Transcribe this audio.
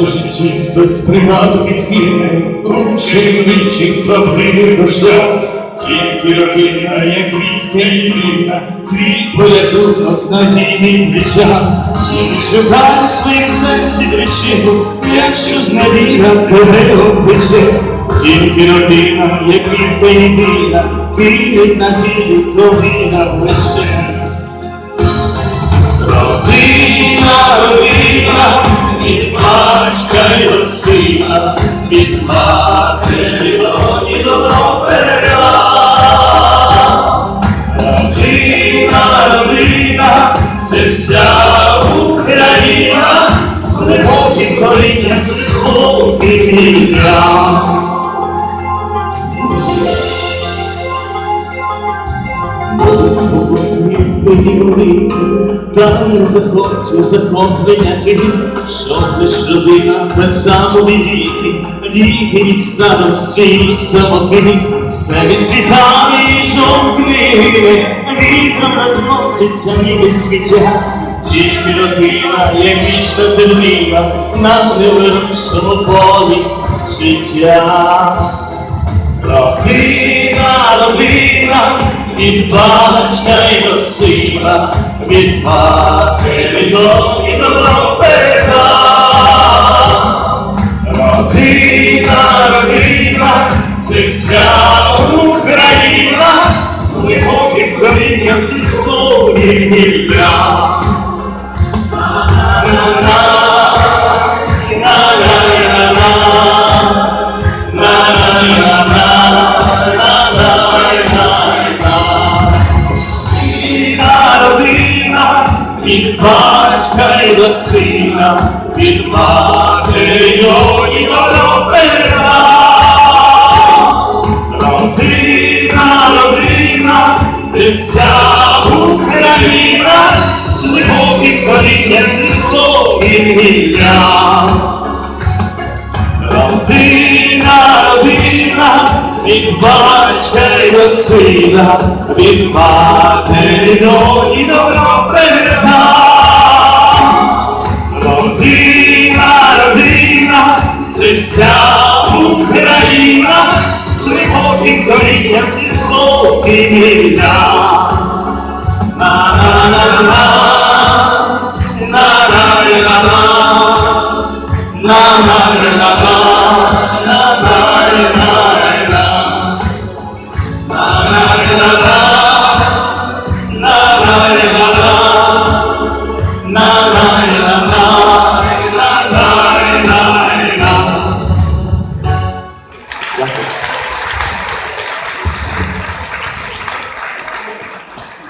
житті хтось пригадку відкине, ручей вичих свабливих очах. Тільки родина, як квітка і квіна, твій порятунок надійний плечах. І своїх серці причину, якщо зневіра тебе опише. Тільки родина, як квітка єдина, вірить надії тобі на плече. Родина, від. Родина, родина, це вся Україна, з глибоким корінням, з. Свого сміхи великі, та не захочу захоплення ти, щоб лиш родина так само від діти, від старості і самоти, все відцвітає і жовтне, вітром розноситься ніби світя, тільки родина, як вічна земліна, на невирушному полі життя. Родина, родина, від батька і до сина, від матері до і добро передав. Родина, родина, це вся Україна, з і коріння зі своїм ім'ям. Від батька й до сина, від матері і до. Родина, родина, це вся Україна, з глибоким коріння, зі своїм ім'ям. Від батька й до сина, від матері до і добро передав. Родина, родина, це вся Україна, з глибоким корінням зі високим ім'ям. На-на-на-на.